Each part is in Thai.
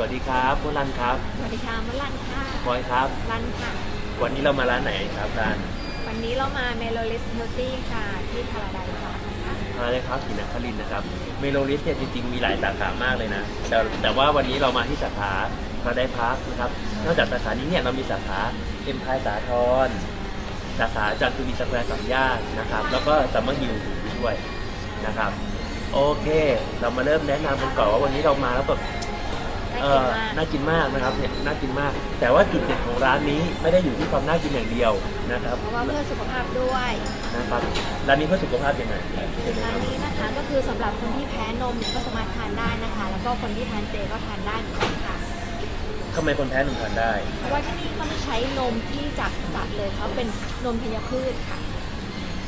วัสดีครับพวกรันครับ สวัสดีค่ะมะลันค่ะบอยครับ รันค่ะ วันนี้เรามาร้านไหนครับร้านวันนี้เรามาเมโลลิสเฮลตี้ค่ะ ที่พาราไดซ์พาร์คนะคะมาเลยครับศรีนครินทร์นะครับ เมโลลิสเนี่ยจริงๆ มีหลายสาขามากเลยนะ แต่แต่ว่าวันนี้เรามาที่สาขาพาได้พักนะครับ นอกจากสาขานี้เนี่ยเรามีสาขาเอ็มพายสาทรสาขาจันทบุรีสแควร์สามย่านนะครับ แล้วก็ซัมเมอร์ฮิลอยู่ด้วยนะครับ โอเค เรามาเริ่มแนะนำกันก่อนว่าวันนี้เรามาแล้วแบบน่า เอกินอมากน่ากินมากนะครับเนี่ยน่ากินมาก แต่ว่าจุดเด่นของร้านนี้ไม่ได้อยู่ที่ความน่ากินอย่างเดียวนะครับเพราะว่าเพื่อสุขภาพด้วยนะครับร้านนี้เพื่อสุขภาพยังไงเชิญเลยคร้ารันบนี้นะคะก็คือสำหรับคนที่แพ้นมเนี่ยก็สามารถทานได้นะคะ แล้วก็คนที่ทานเจก็ทานได้เหมือนกันค่ะทำไมคนแพ้นมทานได้ เพราะว่าที่นี่เขาไม่ใช้นมที่จากสัตว์เลยเขาเป็นนมธัญพืชค่ะ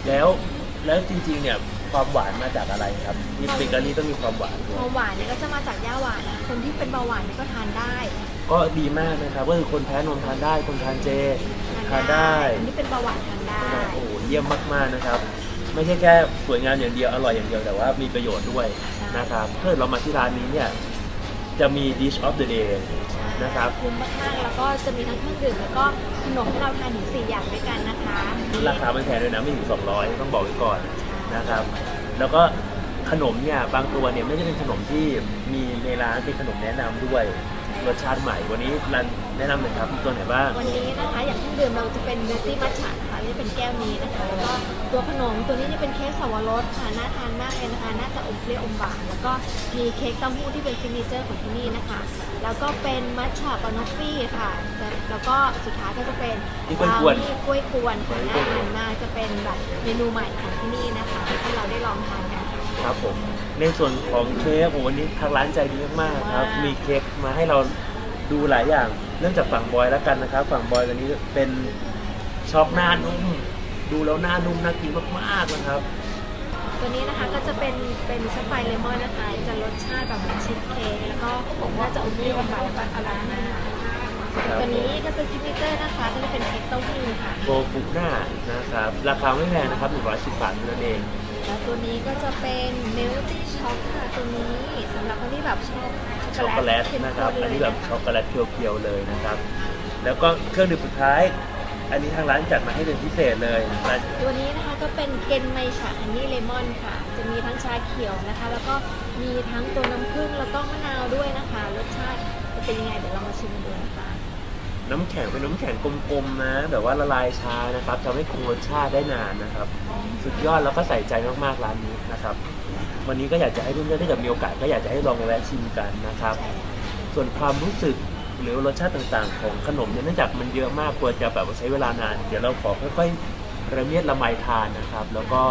แล้ว แล้วจริงๆเนี่ยความหวานมาจากอะไรครับนี่เบเกอรี่ต้องมีความหวานด้วควายมหวานเนี่ยก็จะมาจากย่าหวานนะคนที่เป็นเบาหวานเนี่ยก็ทานได้ก็ดีมากนะครับก็คือคนแพ้นมทานได้คนทานเจทานได้คนที่เป็นเบาหวานทานได้โอ้โหเยี่ยมมากๆนะครับ ไม่ใช่แค่สวยงามอย่างเดียวอร่อยอย่างเดียวแต่ว่ามีประโยชน์ด้วยนะครับถ้าเรามาที่ร้านนี้เนี่ย จะมี dish of the day นะครับ คุ้มมากๆ แล้วก็จะมีทั้งเครื่องดื่มแล้วก็ขนมให้เราทานถึง4อย่างด้วยกันนะคะราคาไม่แพงด้วยนะไม่ถึง 200 ต้องบอกไว้ก่อนนะครับ แล้วก็ขนมเนี่ยบางตัวเนี่ยไม่ใช่เป็นขนมที่มีในร้านเป็นขนมแนะนำด้วยรสชาติใหม่ วันนี้รันแนะนำหน่อยครับมีตัวไหนบ้างวันนี้นะคะอย่างเครื่องดื่มเราจะเป็นเบตี้มัทฉะ ค่ะที่เป็นแก้วนี้นะคะแล้วก็ตัวขนมตัวนี้จะเป็นเค้กสวรสค่ะน่าทานมากเลยนะคะน่าจะอมเปรี้ยวอมหวานแล้วก็มีเค้กเต้าหู้ที่เป็นซิกเนเจอร์ของที่นี่นะคะ แล้วก็เป็นมัทฉะบานอฟฟี่ค่ะแล้วก็สุดท้ายก็จะเป็นนี่กล้วยกวนบราวนี่กล้วยกวนค่ะน่าทานมากจะเป็นแบบเมนูใหม่ของที่นี่นะคะให้เราได้ลองทานกันค่ะครับผมในส่วนของเค้กผมวันนี้ทางร้านใจดีมากๆครับว้าวมีเค้กมาให้เราดูหลายอย่าง เริ่มจากฝั่งบอยแล้วกันนะครับ ฝั่งบอยวันนี้เป็น ช็อกหน้านุ่ม ดูแล้วหน้านุ่มน่ากินมากๆนะครับ ตัวนี้นะคะก็จะเป็นเป็นสไปเลมอนนะคะ จะรสชาติแบบเหมือนชีสเค้กแล้วก็ผมว่าจะอมเปรี้ยวอมหวานแล้วก็อร่อยมากครับตัวนี้ก็เป็นซิกเนเจอร์นะคะก็จะเป็นเค้กเต้าหู้ค่ะโกฟุหน้านะครับ ราคาไม่แพงนะครับ110บาทเท่านั้นเอง แล้วตัวนี้ก็จะเป็นเมลตี้ช็อกค่ะตัวนี้สำหรับคนที่แบบชอบช็อกโกแลตเข้มนะครับข้อันนี้แบบเลยะช็อกโกแลตเพียวๆเลยนะครับ แล้วก็เครื่องดื่มสุดท้าย อันนี้ทางร้านจัดมาให้เป็นพิเศษเลยร้านตัวนี้นะคะก็เป็นเกนไมชาฮันนี่เลมอนค่ะ จะมีทั้งชาเขียวนะคะ แล้วก็มีทั้งตัวน้ำผึ้งแล้วก็มะนาวด้วยนะคะ รสชาติจะเป็นยังไงเดี๋ยวเรามาชิมกันดูนะคะน้ำแข็งเป็นน้ำแข็งกลมๆนะ แบบว่าละลายช้านะครับทำให้คงรสชาติได้นานนะครับ สุดยอดแล้วก็ใส่ใจมากๆร้านนี้นะครับ วันนี้ก็อยากจะให้เพื่อนๆถ้าเกิดมีโอกาสก็อยากจะให้ลองมาแวะชิมกันนะครับใช่ค่ะส่วนความรู้สึก หรือรสชาติต่างๆ ของขนมเนี่ยเนื่องจากมันเยอะมากควรจะแบบว่าใช้เวลานาน เดี๋ยวเราขอค่อยๆระเมียดละไมทานนะครับ แล้วก็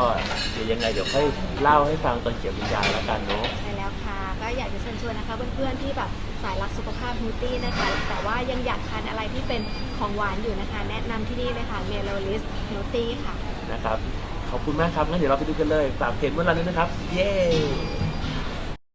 เดี๋ยวยังไงเดี๋ยวค่อยเล่าให้ฟังตอนเขียววิญญาณแล้วกันเนาะ ใช่แล้วค่ะ ก็อยากจะเชิญชวนนะคะเพื่อนๆที่แบบสายรักสุขภาพฮูตี้นะคะ แต่ว่ายังอยากทานอะไรที่เป็นของหวานอยู่นะคะ แนะนำที่นี่เลยค่ะเมโลลิสเฮลตี้ค่ะ นะครับ ขอบคุณมากครับงั้นเดี๋ยวเราไปดูกันเลยฝากเพจเมื่อไหร่ด้วยนะครับ เย้